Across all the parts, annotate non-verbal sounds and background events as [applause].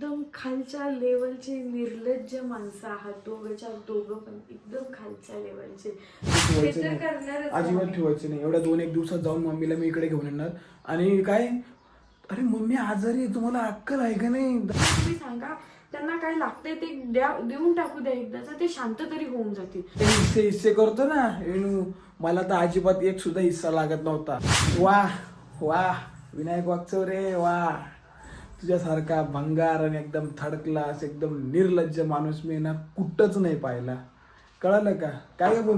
एकदम खालच्या लेवलचे निर्लज्ज माणसं आहात. दोघंच्या दोघं पण एकदम खालच्या लेवलचे. ठेवायचं तर नाही. करणारच अजिबात आहे. ठेवायचं नाही. एवढ्या दोन एक दिवसात जाऊन मम्मीला मी इकडे घेऊन येणार. आणि काय? अरे मम्मी आजारी आहे. तुम्हाला अक्कल आहे का नाही? तुम्ही सांगा. त्यांना काय लागतंय ते द्या देऊन टाकू द्या. एकदाच ते शांत तरी होऊन जातील. ते हिस्से हिस्से करतो ना रेणू मला तर अजिबात एक सुद्धा हिस्सा लागत नव्हता. वा वा विनायक वागचौरे वा तुझ्यासारखा भंगार आणि एकदम थर्ड क्लास एकदम निर्लज्ज माणूस मी ना कुठंच नाही पाहिला. कळालं का? काय ग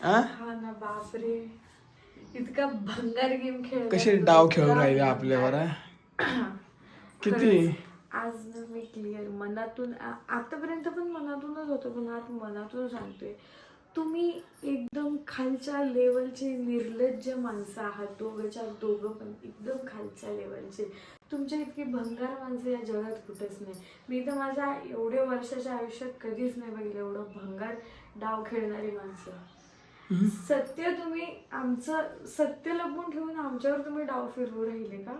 हा ना बापरे. इतका भंगार गेम खेळ कसे डाव खेळून राहिले आपल्यावर हा? [coughs] किती? आज ना मी क्लिअर मनातून आ- आतापर्यंत पण मनातूनच होतं पण आज मनातून सांगतोय. तुम्ही एकदम खालच्या लेवलचे निर्लज्ज माणसं आहात दोघंच्या दोघं पण एकदम खालच्या लेवलचे तुमच्या इतकी भंगार माणसं या जगात कुठंच नाही. मी तर माझ्या एवढ्या वर्षाच्या आयुष्यात कधीच नाही बघितलं एवढं भंगार डाव खेळणारी माणसं. सत्य तुम्ही आमचं सत्य लपवून ठेवून आमच्यावर तुम्ही डाव फिरवू राहिले का?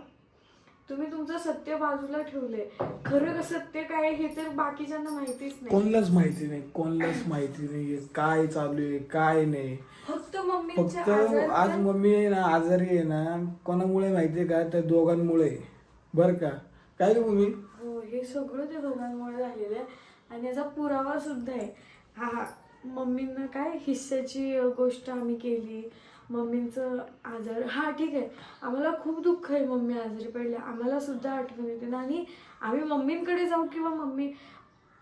तुम्ही तुमचं सत्य बाजूला ठेवलंय. खरं सत्य काय हे तर बाकीच्यांना माहितीच नाही. कोणलाच माहिती नाही. कोणलाच माहिती नाही. काय चालू आहे काय नाही. फक्त मम्मीच्या फक्त आज मम्मी आहे ना आजारी आहे ना. कोणामुळे माहितीये का? त्या दोघांमुळे. बर का? काय रे मम्मी? हो हे सगळं त्या दोघांमुळे झालेलं आहे. आणि याचा पुरावा सुद्धा आहे. हा मम्मींना काय हिस्साची गोष्ट आम्ही केली. मम्मींचं आजार हा ठीक आहे. आम्हाला खूप दुःख आहे मम्मी आजारी पडल्या. आम्हाला सुद्धा आठवण येते. ना आणि आम्ही मम्मींकडे जाऊ किंवा मम्मी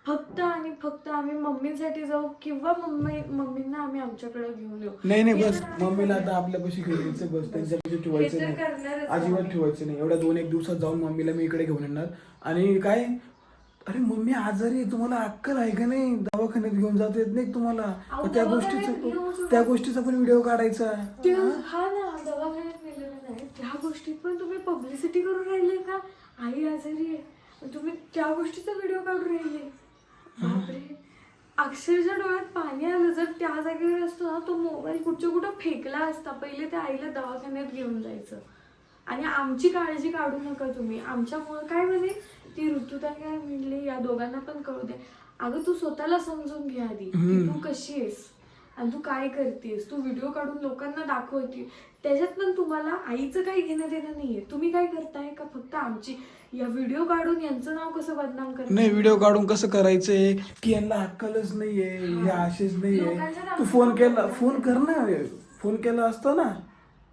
फक्त आणि फक्त आम्ही मम्मींसाठी जाऊ किंवा मम्मी मम्मींना आम्ही आमच्याकडे घेऊन येऊ. नाही नाही बस. मम्मीला आता आपल्यापाशी घ्यायचं बस. त्यांच्यापाशी ठेवायचं हे तर नाही. करणारच अजिबात. ठेवायचं नाही. एवढ्या दोन एक दिवसात जाऊन मम्मीला मी इकडे घेऊन येणार. आणि काय? अरे मम्मी आजारी आहे. तुम्हाला अक्कल आहे का नाही? दवाखान्यात घेऊन जाता येत नाही तुम्हाला. अहो, त्या दवाखान्यात घेऊन गोष्टीचा. त्या गोष्टीचा पण व्हिडिओ काढायचा. ते हा? ना दवाखान्यात नेलेलं नाही. त्या गोष्टीत पण तुम्ही पब्लिसिटी करून राहिले का? आई आजारी आहे. तुम्ही त्या गोष्टीचा व्हिडिओ काढून राहिले. अक्षरशः डोळ्यात पाणी आलं. जर त्या जागेवर असतो ना तो मोबाईल कुठच्या कुठं फेकला असता पहिले त्या आईला दवाखान्यात घेऊन जायचं. आणि आमची काळजी काढू नका तुम्ही. आमच्यामुळं काय म्हणे? ती ऋतुता काय म्हणली? या दोघांना पण कळू दे. अगं तू स्वतःला समजून घे आधी की तू कशी आहेस? आणि तू काय करतेस? तू व्हिडिओ काढून लोकांना दाखवते. त्याच्यात पण तुम्हाला आईचं काही घेणं देणं नाहीये. तुम्ही काय करताय का फक्त आमची या व्हिडिओ काढून यांचं नाव कसं बदनाम करताय? नाही व्हिडिओ काढून कसं करायचंय? की यांना अक्कलच नाहीये हे असेच नाहीये. तू फोन केला. फोन कर ना फोन केला असता ना.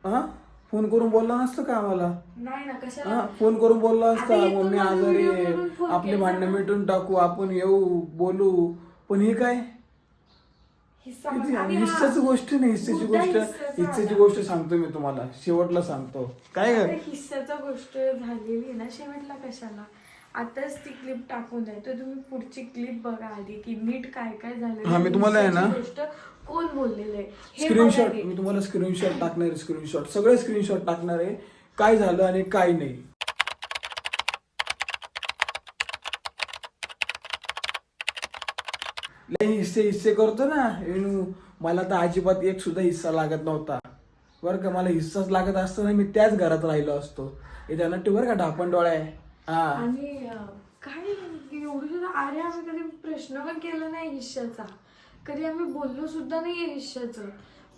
हा? फोन करून बोलला नसतं का आम्हाला? नाही ना हा फोन करून बोलला असता मम्मी आजारी आहे आपले भांडणं. मिटून टाकू आपण येऊ बोलू. पण हे काय? हिस्सा किती आणि हा, हिस्साची गोष्ट नाही हिस्साची मुद्दा गोष्ट. हिस्साचा. गोष्ट सांगतो मी तुम्हाला. शेवटला सांगतो. काय आता ग हिस्साचा गोष्ट झालेली ना शेवटला कशाला? आताच ती क्लिप टाकून द्या. तर तुम्ही पुढची क्लिप बघा आधी की नीट काय काय झालं हा, मी तुम्हाला आहे ना- गोष्ट कोण बोललेलं आहे? हे स्क्रीनशॉट मी तुम्हाला स्क्रीनशॉट टाकणार आहे स्क्रीनशॉट सगळे स्क्रीनशॉट टाकणार आहे. काय झालं आणि काय नाही. लय हिस्से हिस्से करतो ना रेणू मला तर अजिबात एक सुद्धा हिस्सा लागत नव्हता. बरं का मला हिस्साच लागत असतो ना मी त्याच घरात राहिलो असतो. हे त्यांना बरं का ढापण डोळा आहे. हा. आणि अं, काय एवढी सुद्धा अरे आम्ही कधी प्रश्न पण केला नाही हिश्श्याचा कधी आम्ही बोललो सुद्धा नाहीये हिश्श्याचं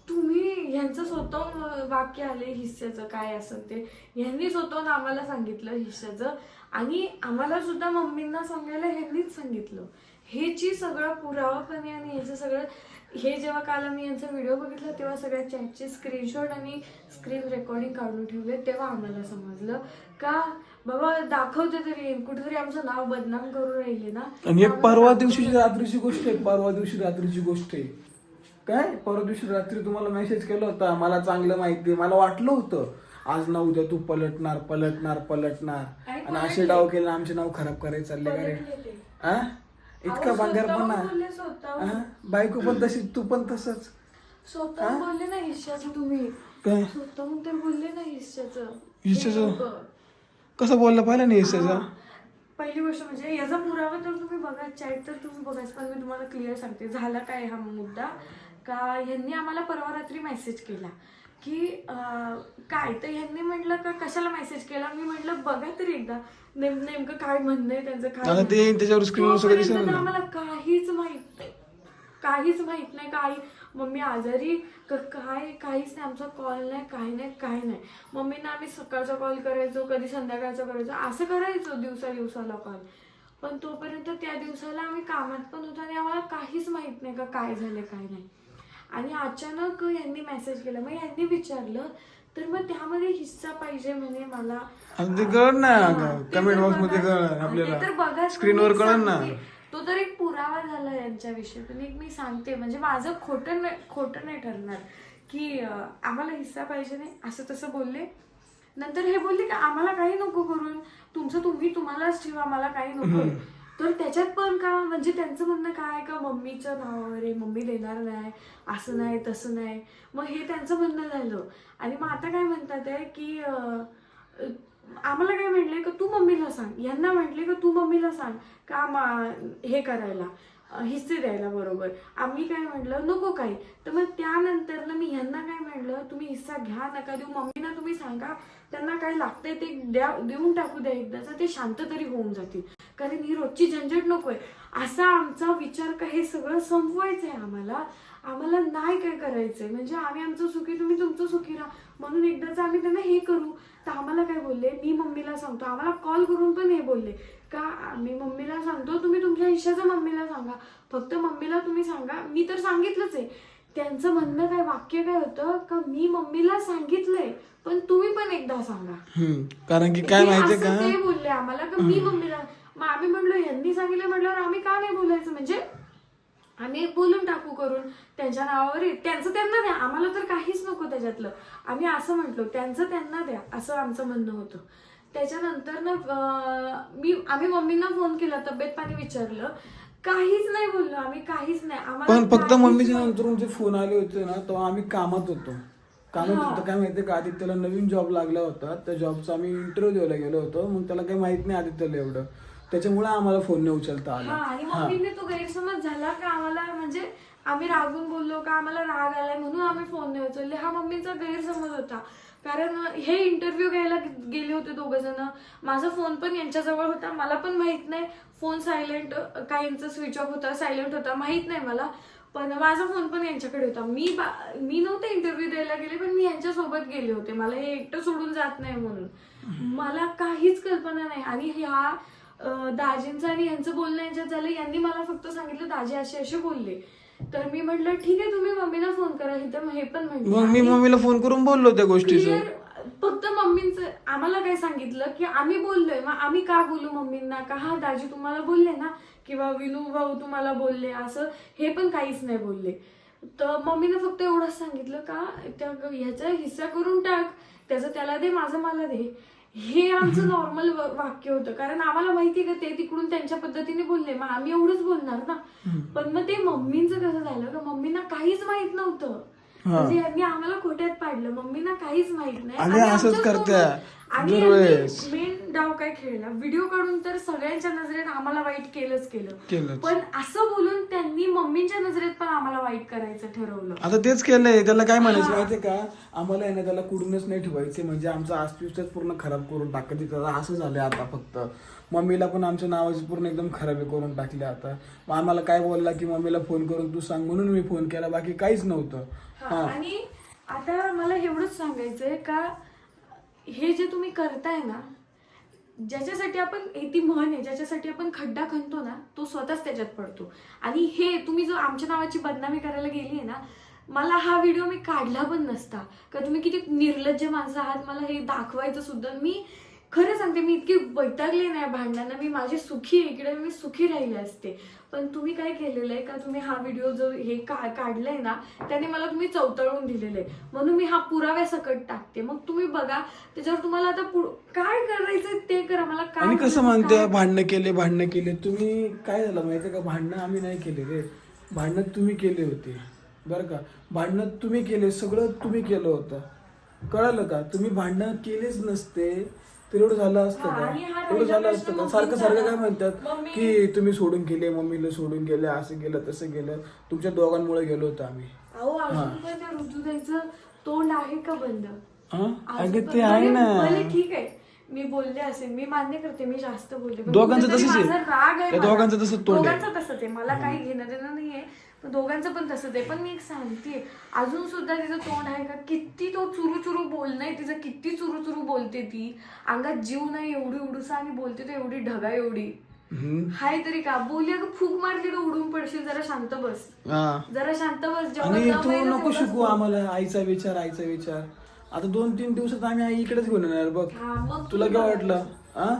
तुम्ही ह्यांचं स्वतःहून अं, वाक्य आले हिस्स्याचं काय असेल ते. ह्यांनी स्वतःहून आम्हाला सांगितलं हिश्श्याचं आणि आम्हाला सुद्धा मम्मींना सांगायला ह्यांनीच सांगितलं. हेची सगळं पुरावा पण आहे आणि ह्याचं सगळं हे जेव्हा काल आम्ही यांचा व्हिडिओ बघितला तेव्हा सगळ्या चॅटचे स्क्रीनशॉट आणि स्क्रीन रेकॉर्डिंग काढून ठेवले तेव्हा आम्हाला समजलं का बाबा दाखवते तरी कुठेतरी आमचं नाव बदनाम करू राहिले ना. आणि एक परवा दिवशीची रात्रीची गोष्ट आहे परवा दिवशी रात्रीची गोष्ट आहे. काय? परवा दिवशी रात्री तुम्हाला मेसेज केला होता मला चांगलं माहिती मला वाटलं होतं. आज ना उद्या तू पलटणार पलटणार पलटणार. आणि असे. डाव केले आमचे नाव खराब करायचे चालले का रे इतका बांगर पण बायको पण तशी तू पण तसंच. स्वतः बोलले ना हिश्श्याचं तुम्ही. काय? स्वतःहून तर बोलले ना हिश्श्याचं हिश्श्याचं? हे लोकं. कसं बोललं पाहिलं नाही. पहिली गोष्ट म्हणजे याचा पुरावा तर तुम्ही बघा चॅट तर तुम्ही बघाच पण मी तुम्हाला क्लिअर सांगते. झाला काय हा मुद्दा? का यांनी आम्हाला परवा रात्री मेसेज केला. की काय? तर ह्यांनी म्हटलं का कशाला मेसेज केला? मी म्हटलं बघा तरी एकदा. नेम नेमकं काय म्हणणं आहे त्यांचं काय ते. त्याच्यावर. आम्हाला काहीच माहीत नाही. काहीच माहीत नाही. काही मम्मी आजारी काय काहीच नाही. आमचा कॉल नाही काही नाही काही नाही. मम्मीना आम्ही सकाळचा कॉल करायचो कधी संध्याकाळचा करायचो. असं करायचो दिवसा दिवसाला कॉल पण तोपर्यंत त्या दिवसाला आम्ही कामात पण होतो आणि आम्हाला काहीच माहीत नाही का काय झालं काय नाही. आणि अचानक यांनी मेसेज केला. मग यांनी विचारलं तर मग त्यामध्ये हिस्सा पाहिजे म्हणे मला. ना कमेंट तर बॉक्समध्ये तर बघा स्क्रीनवर मी कळलं ना. तो तर एक पुरावा झाला यांच्याविषयी. पण एक मी सांगते म्हणजे माझं खोटं नाही खोटं नाही ठरणार की आम्हाला हिस्सा पाहिजे नाही असं तसं बोलले. नंतर हे बोलले की आम्हाला काही नको करून. तुमचं तुम्ही तुम्हालाच ठेवा मला काही नको. तर त्याच्यात पण का? म्हणजे त्यांचं म्हणणं काय? का मम्मीचं नाव अरे मम्मी देणार नाही असं नाही तसं नाही. मग हे त्यांचं म्हणणं झालं. आणि मग आता काय म्हणतात आहे की आम्हाला काय म्हटलंय का तू मम्मीला सांग. यांना म्हटले का तू मम्मीला सांग. का मा- हे करायला? हिस्से द्यायला बरोबर. आम्ही काय म्हटलं नको काही. तर मग त्यानंतर ना मी यांना काय म्हटलं तुम्ही हिस्सा घ्या नका देऊ. मम्मीना तुम्ही सांगा त्यांना काय लागतंय ते द्या देऊन टाकू द्या एकदाचा ते शांत तरी होऊन जातील. कारण ही रोजची झंझट नकोय असा आमचा विचार का हे सगळं संपवायचं आहे आम्हाला. आम्हाला नाही काय करायचंय. म्हणजे आम्ही आमचं सुखी तुम्ही तुमचं सुखी राहा. म्हणून एकदाच आम्ही त्यांना हे करू. तर आम्हाला काय बोलले? मी मम्मीला सांगतो. आम्हाला कॉल करून पण हे बोलले. का मी मम्मीला सांगतो तुम्ही तुमच्या हिशाचं मम्मीला सांगा. फक्त मम्मीला तुम्ही सांगा. मी तर सांगितलंच आहे. त्यांचं म्हणणं काय वाक्य काय होतं? का मी मम्मीला सांगितलंय पण तुम्ही पण एकदा सांगा. कारण की काय माहितीये असं ते का बोलले आम्हाला का मी मम्मीला मग आम्ही म्हणलो यांनी सांगितलं म्हटल्यावर आम्ही का नाही बोलायचं? म्हणजे आम्ही बोलून टाकू करून त्यांच्या नावावर त्यांचं त्यांना द्या आम्हाला तर काहीच नको त्याच्यातलं. आम्ही असं म्हटलो त्यांचं त्यांना द्या असं आमचं म्हणणं होतं. त्याच्यानंतर ना मी आम्ही मम्मींना फोन केला तब्येत पाणी विचारलं. काहीच नाही बोललो आम्ही काहीच नाही. आम्हाला पण फक्त काहीच मम्मीच्या नाही- नंतर जे फोन आले होते ना तेव्हा आम्ही कामात होतो. कामात हा. होतो काय माहितीये का आदित्यला नवीन जॉब लागला होता. त्या जॉबचा आम्ही इंटरव्ह्यू द्यायला गेलो होतो. मग त्याला काही माहीत नाही आदित्यला एवढं. त्याच्यामुळे आम्हाला फोन नाही उचलता हा आला आणि हा. मम्मीने तो गैरसमज झाला का आम्हाला? म्हणजे आम्ही रागून बोललो का आम्हाला राग आलाय म्हणून आम्ही फोन नाही उचलले. हा मम्मीचा गैरसमज होता. कारण हे इंटरव्ह्यू घ्यायला गेले होते दोघ जण. माझा फोन पण यांच्याजवळ होता. मला पण माहीत नाही. फोन सायलेंट काहींचा स्विच ऑफ होता सायलेंट होता माहीत नाही मला. पण माझा फोन पण यांच्याकडे होता. मी बा- मी नव्हते इंटरव्ह्यू द्यायला गेले पण मी यांच्यासोबत गेले होते. मला हे एकटं सोडून जात नाही म्हणून. मला काहीच कल्पना नाही. आणि ह्या दाजींचं आणि यांचं बोलणं यांच्यात झालं. यांनी मला फक्त सांगितलं दाजी असे असे बोलले. तर मी म्हटलं ठीक आहे तुम्ही मम्मीला फोन करा. हे तर हे पण मग मी मम्मीला फोन करून बोललो त्या गोष्टीचं. clear फक्त मम्मींचं आम्हाला काय सांगितलं की आम्ही बोललोय. मग आम्ही का बोलू मम्मींना? का हा दाजी तुम्हाला बोलले ना? किंवा विनू भाऊ तुम्हाला बोलले? असं हे पण काहीच नाही बोलले. तर मम्मीनं फक्त एवढंच सांगितलं का त्या ह्याचा हिस्सा करून टाक. त्याचं त्याला दे माझं मला दे. हे आमचं नॉर्मल वाक्य होतं. कारण आम्हाला माहिती का ते तिकडून त्यांच्या पद्धतीने बोलले. मग आम्ही एवढंच बोलणार ना. पण मग ते मम्मींचं कसं झालं? का मम्मींना काहीच माहीत नव्हतं. म्हणजे यांनी आम्हाला खोट्यात पाडलं. मम्मीना काहीच माहीत नाही. असंच आणि. मेन डाव काय खेळला? व्हिडिओ काढून तर सगळ्यांच्या नजरेत आम्हाला वाईट केलंच केलं. केलंच. पण असं बोलून त्यांनी मम्मींच्या नजरेत पण आम्हाला वाईट करायचं ठरवलं. आता तेच केलंय. त्याला काय म्हणायचं. माहितीये का? आम्हाला आहे ना त्याला कुडूनच नाही ठेवायचे. म्हणजे आमचा अस्तित्वच पूर्ण खराब करून टाकायचे त्याला असं झालंय आता फक्त. मम्मीला पण आमच्या नावाची पूर्ण एकदम खराबी करून टाकली आता. मग आम्हाला काय बोलला की मम्मीला फोन करून तू सांग म्हणून मी फोन केला. बाकी काहीच नव्हतं. हा, हा. आणि आता मला एवढंच सांगायचंय का हे जे तुम्ही करताय ना ज्याच्यासाठी आपण ती म्हण आहे ज्याच्यासाठी आपण खड्डा खणतो ना तो स्वतःच त्याच्यात पडतो. आणि हे तुम्ही जो आमच्या नावाची बदनामी करायला गेली आहे ना मला हा व्हिडिओ मी काढला पण नसता. का तुम्ही किती निर्लज्ज माणसं आहात मला हे दाखवायचं सुद्धा. मी खरं सांगते मी इतकी वैतागले नाही भांडणांना. मी माझी सुखी आहे इकडे मी सुखी राहिले असते. पण तुम्ही काय केलेलं आहे का? तुम्ही हा व्हिडिओ जो हे का काढलाय ना त्याने मला तुम्ही चवतळून दिलेलं आहे. म्हणून मी हा पुराव्या सकट टाकते. मग तुम्ही बघा त्याच्यावर तुम्हाला आता काय करायचं ते करा. मला काय कसं म्हणते भांडणं केले भांडणं केले. तुम्ही काय झालं माहितीये का? भांडणं आम्ही नाही केले रे. भांडणं तुम्ही केले होते. बरं का? भांडणं तुम्ही केले सगळं तुम्ही केलं होतं. कळालं का? तुम्ही भांडणं केलेच नसते. तर एवढं झालं असतं का एवढं झालं असतं का सारखं सारखं काय. म्हणतात की तुम्ही सोडून गेले मम्मीला सोडून गेले असं गेलं तसं गेलं तुमच्या दोघांमुळे गेलो होतो आम्ही अहो. अजून पण त्या ऋतुताईचं तोंड आहे का बंद हा? अगं ते आहे ना भले ठीक आहे मी बोलले असेल मी मान्य करते मी जास्त बोलले पण दोघांचं कुठेतरी तसंच आहे. माझा राग आहे त्या मला. दोघांचं तसंच तोंड आहे. दोघांचं तसंच आहे मला काही घेणं देणं नाहीये दोघांचं पण तसंच आहे. पण मी एक सांगते अजून सुद्धा तिचं तोंड आहे का? किती तो चुरू चुरू बोलणं तिचं किती चुरू चुरू बोलते ती. अंगात जीव नाही एवढी उडूसा आणि बोलते तो एवढी ढगा एवढी. हाय तरी का? बोलली अगं फूक मारली तर उडून पडशील जरा शांत बस. जरा शांत बस आणि तू आहे नको शिकू. आम्हाला आईचा विचार आईचा विचार. आता दोन तीन दिवसात आम्ही आई इकडेच घेऊन येणार बघ. तुला काय. वाटलं? हा?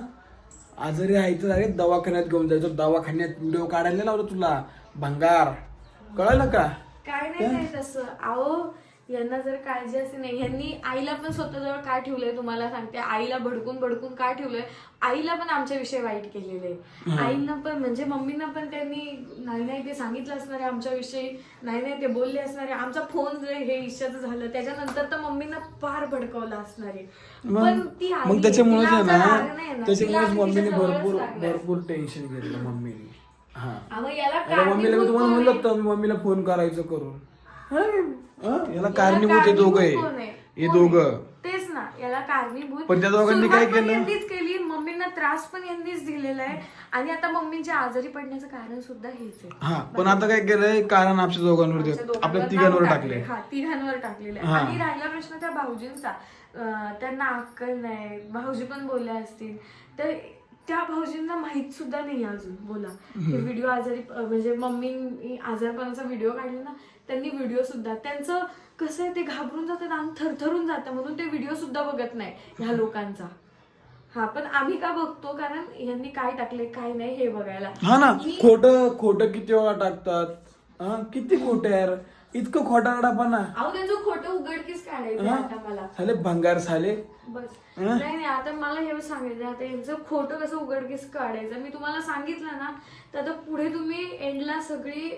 आजारी आहे तर अरे दवाखान्यात घेऊन जायचं. दवाखान्यात व्हिडिओ काढायला लावलं तुला. भंगार. कळलं का? काय नाही काय? तसं. अहो यांना जर काळजी असे नाही यांनी आईला पण स्वतःजवळ काय ठेवलंय तुम्हाला सांगते. आईला भडकून भडकून काय ठेवलंय? आईला पण आमच्याविषयी वाईट केलेलं आहे. आईनं पण म्हणजे मम्मीनं पण त्यांनी नाही नाही ते सांगितलं असणार आहे आमच्याविषयी नाही नाही ते बोलले असणार आहे. आमचा फोन जे हे इच्छाचं झालं त्याच्यानंतर तर मम्मीनं फार भडकवलं असणार आहे. पण ती आई आहे जवळच भरपूर. भरपूर टेन्शन घेतलं मम्मीने. हा याला मम्मीला मी कारणीभूत तुम्हाला कोण म्हणलं आहे? होतं मी मम्मीला फोन करायचं करून हा? हा? याला कारणीभूत हे दोघं कोण आहे? हे कोण आहे? दोघं तेच ना याला कारणीभूत पण त्या दोघांनी काय सुरुवात पण केलं? यांनीच केली मम्मींना त्रास पण यांनीच दिलेला आहे आणि आता मम्मींच्या आजारी पडण्याचं कारण सुद्धा हेच आहे हा पण आता काय केलंय कारण आमच्या दोघांवर आमच्या दे- दोघांवर आपल्या नाव तिघांवर टाकले. टाकले हा तिघांवर टाकलेले हा. आणि राहिला प्रश्न त्या भाऊजींचा अं, त्यांना अक्कल नाही भाऊजी पण बोलले असतील तर त्या भाऊजींना माहीत सुद्धा नाही अजून. बोला. हे व्हिडिओ आजारी म्हणजे मम्मी आजारपणाचा व्हिडिओ काढला ना त्यांनी व्हिडिओ सुद्धा त्यांचं कसं आहे ते घाबरून जातात आणि थरथरून जातं म्हणून ते व्हिडिओ सुद्धा बघत नाही ह्या लोकांचा. हा पण आम्ही का बघतो? कारण यांनी काय टाकले काय नाही हे बघायला. हा ना खोट खोट किती वेळा टाकतात? हा किती खोट यार? इतकं खोटारडापणा. अहो त्यांचं खोटं उघडकीच काढायचं हा? आता मला. साले भंगार साले बस. हं? नाही नाही आता मला हे सांगायचं आता यांचं खोटं कसं उघडकीस काढायचं? मी तुम्हाला सांगितलं ना तर आता पुढे तुम्ही एंडला सगळी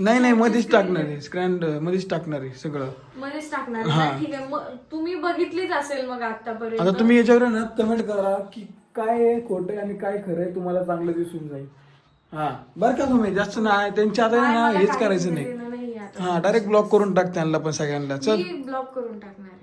नाही नाही मध्येच टाकणार आहे. स्क्रँड मध्येच टाकणार आहे सगळं. मध्येच टाकणार. ना? ठीक आहे. मग तुम्ही बघितलीच असेल मग आतापर्यंत आता तुम्ही याच्यावर ना कमेंट करा की काय खोटं आहे आणि काय खरं आहे तुम्हाला चांगलं दिसून जाईल. हा. बरं का तुम्ही? जास्त ना त्यांच्या आता काय ना मला हेच करायचं नाही. हा डायरेक्ट ब्लॉक करून टाक त्यांना पण सगळ्यांना. चल. मी ब्लॉक करून टाकणार.